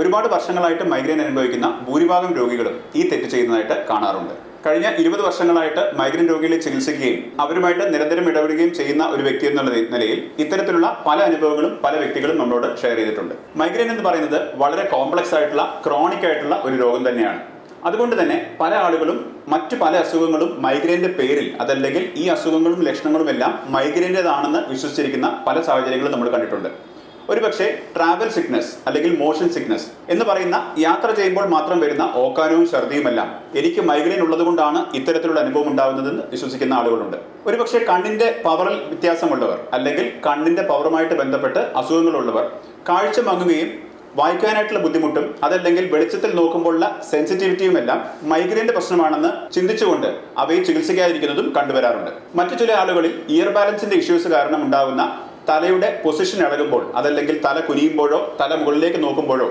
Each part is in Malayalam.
ഒരുപാട് വർഷങ്ങളായിട്ട് മൈഗ്രെയിൻ അനുഭവിക്കുന്ന ഭൂരിഭാഗം രോഗികളും ഈ തെറ്റ് ചെയ്യുന്നതായിട്ട് കാണാറുണ്ട്. കഴിഞ്ഞ ഇരുപത് വർഷങ്ങളായിട്ട് മൈഗ്രെയിൻ രോഗികളെ ചികിത്സിക്കുകയും അവരുമായിട്ട് നിരന്തരം ഇടപെടുകയും ചെയ്യുന്ന ഒരു വ്യക്തി എന്നുള്ള നിലയിൽ ഇത്തരത്തിലുള്ള പല അനുഭവങ്ങളും പല വ്യക്തികളും നമ്മളോട് ഷെയർ ചെയ്തിട്ടുണ്ട്. മൈഗ്രെയിൻ എന്ന് പറയുന്നത് വളരെ കോംപ്ലക്സ് ആയിട്ടുള്ള ക്രോണിക് ആയിട്ടുള്ള ഒരു രോഗം തന്നെയാണ്. അതുകൊണ്ട് തന്നെ പല ആളുകളും മറ്റു പല അസുഖങ്ങളും മൈഗ്രെയിന്റെ പേരിൽ അതല്ലെങ്കിൽ ഈ അസുഖങ്ങളും ലക്ഷണങ്ങളും എല്ലാം മൈഗ്രെയിന്റെതാണെന്ന് വിശ്വസിച്ചിരിക്കുന്ന പല സാഹചര്യങ്ങളും നമ്മൾ കണ്ടിട്ടുണ്ട്. ഒരുപക്ഷെ ട്രാവൽ സിക്നസ് അല്ലെങ്കിൽ മോഷൻ സിക്നസ് എന്ന് പറയുന്ന യാത്ര ചെയ്യുമ്പോൾ മാത്രം വരുന്ന ഓക്കാനവും ഛർദിയുമെല്ലാം എനിക്ക് മൈഗ്രെയിൻ ഉള്ളതുകൊണ്ടാണ് ഇത്തരത്തിലുള്ള അനുഭവം ഉണ്ടാകുന്നതെന്ന് വിശ്വസിക്കുന്ന ആളുകളുണ്ട്. ഒരുപക്ഷെ കണ്ണിന്റെ പവറിൽ വ്യത്യാസമുള്ളവർ അല്ലെങ്കിൽ കണ്ണിന്റെ പവറുമായിട്ട് ബന്ധപ്പെട്ട് അസുഖങ്ങളുള്ളവർ കാഴ്ച മങ്ങുകയും വായിക്കാനായിട്ടുള്ള ബുദ്ധിമുട്ടും അതല്ലെങ്കിൽ വെളിച്ചത്തിൽ നോക്കുമ്പോഴുള്ള സെൻസിറ്റിവിറ്റിയും എല്ലാം മൈഗ്രെയിന്റെ പ്രശ്നമാണെന്ന് ചിന്തിച്ചുകൊണ്ട് അവയെ ചികിത്സിക്കാതിരിക്കുന്നതും കണ്ടുവരാറുണ്ട്. മറ്റു ചില ആളുകളിൽ ഇയർ ബാലൻസിന്റെ ഇഷ്യൂസ് കാരണം ഉണ്ടാകുന്ന തലയുടെ പൊസിഷൻ ഇളകുമ്പോൾ അതല്ലെങ്കിൽ തല കുനിയുമ്പോഴോ തല മുകളിലേക്ക് നോക്കുമ്പോഴോ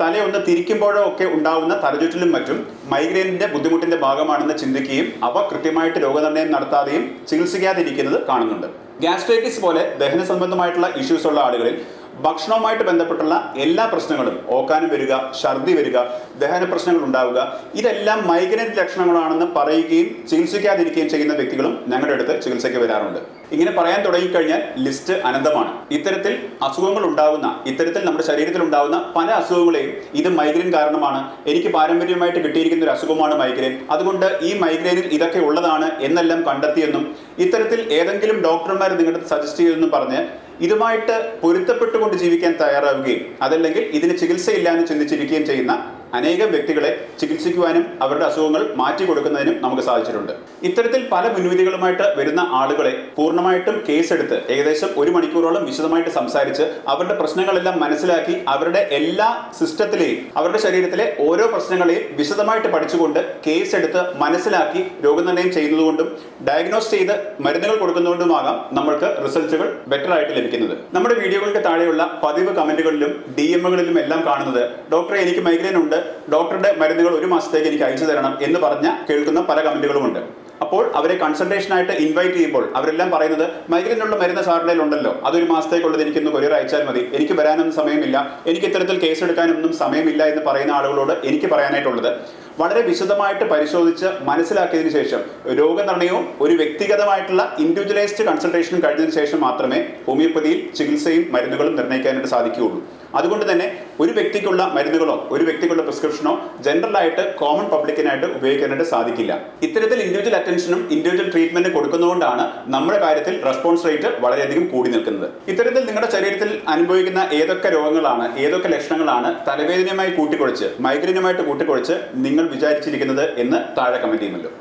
തലയൊന്ന് തിരിക്കുമ്പോഴോ ഒക്കെ ഉണ്ടാവുന്ന തലചുറ്റലും മറ്റും മൈഗ്രെയിനിന്റെ ബുദ്ധിമുട്ടിന്റെ ഭാഗമാണെന്ന് ചിന്തിക്കുകയും അവ കൃത്യമായിട്ട് രോഗനിർണയം നടത്താതെയും ചികിത്സിക്കാതിരിക്കുന്നത് കാണുന്നുണ്ട്. ഗ്യാസ്ട്രൈറ്റിസ് പോലെ ദഹന സംബന്ധമായിട്ടുള്ള ഇഷ്യൂസ് ഉള്ള ആളുകളിൽ ഭക്ഷണവുമായിട്ട് ബന്ധപ്പെട്ടുള്ള എല്ലാ പ്രശ്നങ്ങളും ഓക്കാനം വരിക ഛർദി വരിക ദഹന പ്രശ്നങ്ങൾ ഉണ്ടാവുക ഇതെല്ലാം മൈഗ്രൈൻ ലക്ഷണങ്ങളാണെന്ന് പറയുകയും ചികിത്സിക്കാതിരിക്കുകയും ചെയ്യുന്ന വ്യക്തികളും ഞങ്ങളുടെ അടുത്ത് ചികിത്സയ്ക്ക് വരാറുണ്ട്. ഇങ്ങനെ പറയാൻ തുടങ്ങിക്കഴിഞ്ഞാൽ ലിസ്റ്റ് അനന്തമാണ്. ഇത്തരത്തിൽ അസുഖങ്ങൾ ഉണ്ടാകുന്ന ഇത്തരത്തിൽ നമ്മുടെ ശരീരത്തിൽ ഉണ്ടാകുന്ന പല അസുഖങ്ങളെയും ഇത് മൈഗ്രെയിൻ കാരണമാണ്. എനിക്ക് പാരമ്പര്യമായിട്ട് കിട്ടിയിരിക്കുന്ന ഒരു അസുഖമാണ് മൈഗ്രെയിൻ അതുകൊണ്ട് ഈ മൈഗ്രെയിനിൽ ഇതൊക്കെ ഉള്ളതാണ് എന്നെല്ലാം കണ്ടെത്തിയെന്നും ഇത്തരത്തിൽ ഏതെങ്കിലും ഡോക്ടർമാർ നിങ്ങളുടെ സജസ്റ്റ് ചെയ്തെന്നും പറഞ്ഞ് ഇതുമായിട്ട് പൊരുത്തപ്പെട്ടുകൊണ്ട് ജീവിക്കാൻ തയ്യാറാവുകയും അതല്ലെങ്കിൽ ഇതിന് ചികിത്സയില്ല എന്ന് ചിന്തിച്ചിരിക്കുകയും ചെയ്യുന്ന അനേകം വ്യക്തികളെ ചികിത്സിക്കുവാനും അവരുടെ അസുഖങ്ങൾ മാറ്റി കൊടുക്കുന്നതിനും നമുക്ക് സാധിച്ചിട്ടുണ്ട്. ഇത്തരത്തിൽ പല മുൻവിധികളുമായിട്ട് വരുന്ന ആളുകളെ പൂർണമായിട്ടും കേസെടുത്ത് ഏകദേശം ഒരു മണിക്കൂറോളം വിശദമായിട്ട് സംസാരിച്ച് അവരുടെ പ്രശ്നങ്ങളെല്ലാം മനസ്സിലാക്കി അവരുടെ എല്ലാ സിസ്റ്റത്തിലെയും അവരുടെ ശരീരത്തിലെ ഓരോ പ്രശ്നങ്ങളെയും വിശദമായിട്ട് പഠിച്ചുകൊണ്ട് കേസെടുത്ത് മനസ്സിലാക്കി രോഗനിർണയം ചെയ്യുന്നതുകൊണ്ടും ഡയഗ്നോസ് ചെയ്ത് മരുന്നുകൾ കൊടുക്കുന്നതുകൊണ്ടുമാകാം നമ്മൾക്ക് റിസൾട്ടുകൾ ബെറ്റർ ആയിട്ട് ലഭിക്കുന്നത്. നമ്മുടെ വീഡിയോകൾക്ക് താഴെയുള്ള പതിവ് കമന്റുകളിലും ഡി എമ്മുകളിലും എല്ലാം കാണുന്നത് ഡോക്ടറെ എനിക്ക് മൈഗ്രെയിൻ ഉണ്ട്. ഡോക്ടറുടെ മരുന്നുകൾ ഒരു മാസത്തേക്ക് എനിക്ക് അയച്ചു തരണം എന്ന് പറഞ്ഞ കേൾക്കുന്ന പല കമന്റുകളുമുണ്ട്. അപ്പോൾ അവരെ കൺസൾട്ടേഷൻ ആയിട്ട് ഇൻവൈറ്റ് ചെയ്യുമ്പോൾ അവരെല്ലാം പറയുന്നത് മൈഗ്രൈനുള്ള മരുന്ന് സാറിന്റെ ഉണ്ടല്ലോ. അതൊരു മാസത്തേക്കുള്ളത് എനിക്കൊന്ന് കൊറിയർ അയച്ചാൽ മതി. എനിക്ക് വരാനൊന്നും സമയമില്ല. എനിക്ക് ഇത്തരത്തിൽ കേസ് എടുക്കാനൊന്നും സമയമില്ല എന്ന് പറയുന്ന ആളുകളോട് എനിക്ക് പറയാനായിട്ടുള്ളത്. വളരെ വിശദമായിട്ട് പരിശോധിച്ച് മനസ്സിലാക്കിയതിന് ശേഷം രോഗനിർണയവും ഒരു വ്യക്തിഗതമായിട്ടുള്ള ഇൻഡിവിജ്വലൈസ്ഡ് കൺസൾട്ടേഷനും കഴിഞ്ഞതിന് ശേഷം മാത്രമേ ഹോമിയോപ്പതിയിൽ ചികിത്സയും മരുന്നുകളും നിർണയിക്കാനായിട്ട് സാധിക്കുകയുള്ളൂ. അതുകൊണ്ട് തന്നെ ഒരു വ്യക്തിക്കുള്ള മരുന്നുകളോ ഒരു വ്യക്തിക്കുള്ള പ്രിസ്ക്രിപ്ഷനോ ജനറലായിട്ട് കോമൺ പബ്ലിക്കിനായിട്ട് ഉപയോഗിക്കാനായിട്ട് സാധിക്കില്ല. ഇത്തരത്തിൽ ഇൻഡിവിജ്വൽ അറ്റൻഷനും ഇൻഡിവിജ്വൽ ട്രീറ്റ്മെന്റ് കൊടുക്കുന്നതുകൊണ്ടാണ് നമ്മുടെ കാര്യത്തിൽ റെസ്പോൺസ് റേറ്റ് വളരെയധികം കൂടി നിൽക്കുന്നത്. ഇത്തരത്തിൽ നിങ്ങളുടെ ശരീരത്തിൽ അനുഭവിക്കുന്ന ഏതൊക്കെ രോഗങ്ങളാണ് ഏതൊക്കെ ലക്ഷണങ്ങളാണ് തലവേദനയുമായി കൂട്ടിക്കുഴച്ച് മൈഗ്രൈനുമായിട്ട് കൂട്ടിക്കുഴച്ച് നിങ്ങൾ വിചാരിച്ചിരിക്കുന്നത് എന്ന് താഴെ കമന്റ് ചെയ്യുമല്ലോ.